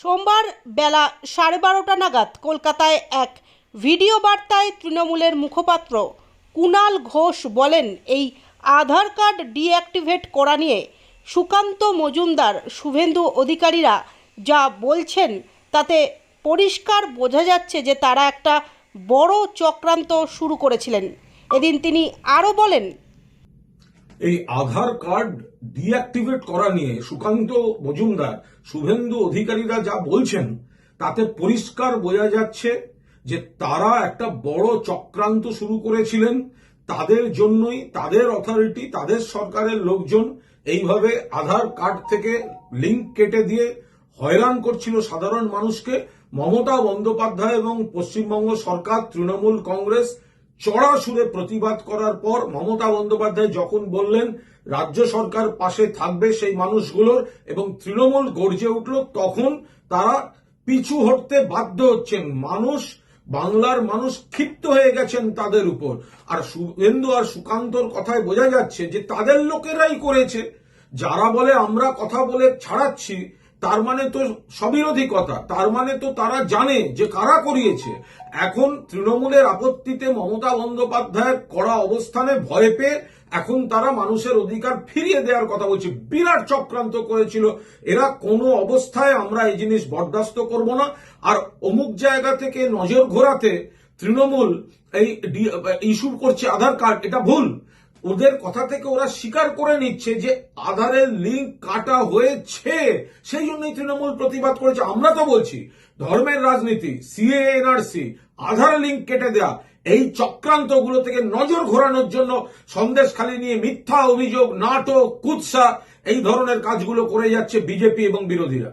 সোমবার বেলা সাড়ে বারোটা নাগাদ কলকাতায় এক ভিডিও বার্তায় তৃণমূলের মুখপাত্র কুণাল ঘোষ বলেন, এই আধার কার্ড ডিঅ্যাক্টিভেট করা নিয়ে সুকান্ত মজুমদার, শুভেন্দু অধিকারীরা যা বলছেন তাতে পরিষ্কার বোঝা যাচ্ছে যে তারা একটা বড় চক্রান্ত শুরু করেছিলেন। এদিন তিনি আরও বলেন এই আধার কার্ড ডিঅ্যাক্টিভেট করা নিয়ে সুকান্ত মজুমদার, শুভেন্দু অধিকারীরা যা বলছেন, তাতে পরিষ্কার বোঝা যাচ্ছে যে তারা একটা বড় চক্রান্ত শুরু করেছিলেন। তাদের জন্যই তাদের অথরিটি তাদের সরকারের লোকজন এইভাবে আধার কার্ড থেকে লিঙ্ক কেটে দিয়ে হয়রান করছিল সাধারণ মানুষকে। মমতা বন্দ্যোপাধ্যায় এবং পশ্চিমবঙ্গ সরকার, তৃণমূল কংগ্রেস চড়া সুরে প্রতিবাদ করার পর মমতা বন্দ্যোপাধ্যায় যখন বললেন, রাজ্য সরকার পাশে থাকবে সেই মানুষগুলোর এবং তৃণমূল গর্জে উঠল, তখন তারা পিছু হটতে বাধ্য হচ্ছেন। মানুষ, বাংলার মানুষ ক্ষিপ্ত হয়ে গেছেন তাদের উপর। আর শুভেন্দু আর সুকান্তর কথায় বোঝা যাচ্ছে যে তাদের লোকেরাই করেছে। যারা বলে, আমরা কথা বলে ছাড়াচ্ছি তার মানে তো সবিরোধী কথা তার মানে তো তারা জানে যে কারা করিয়েছে। এখন তৃণমূলের আপত্তিতে মমতা বন্দ্যোপাধ্যায়ের কড়া অবস্থানে ভয় পেয়ে এখন তারা মানুষের অধিকার ফিরিয়ে দেওয়ার কথা বলছে। বিরাট চক্রান্ত করেছিল। এরা কোনো অবস্থায় আমরা এই জিনিস বরদাস্ত করব না। আর অমুক জায়গা থেকে নজর ঘোরাতে তৃণমূল এই ইস্যু করছে আধার কার্ড, এটা ভুল। ওদের কথা থেকে ওরা স্বীকার করে নিচ্ছে যে আধারের লিঙ্ক কাটা হয়েছে। সেই জন্যই তৃণমূল প্রতিবাদ করেছে। আমরা তো বলছি, ধর্মের রাজনীতি সিএ এনআরসি আধার লিঙ্ক কেটে দেয়া, এই চক্রান্তগুলো থেকে নজর ঘোরানোর জন্য সন্দেশ খালি নিয়ে মিথ্যা অভিযোগ, নাটক, কুৎসা, এই ধরনের কাজগুলো করে যাচ্ছে বিজেপি এবং বিরোধীরা।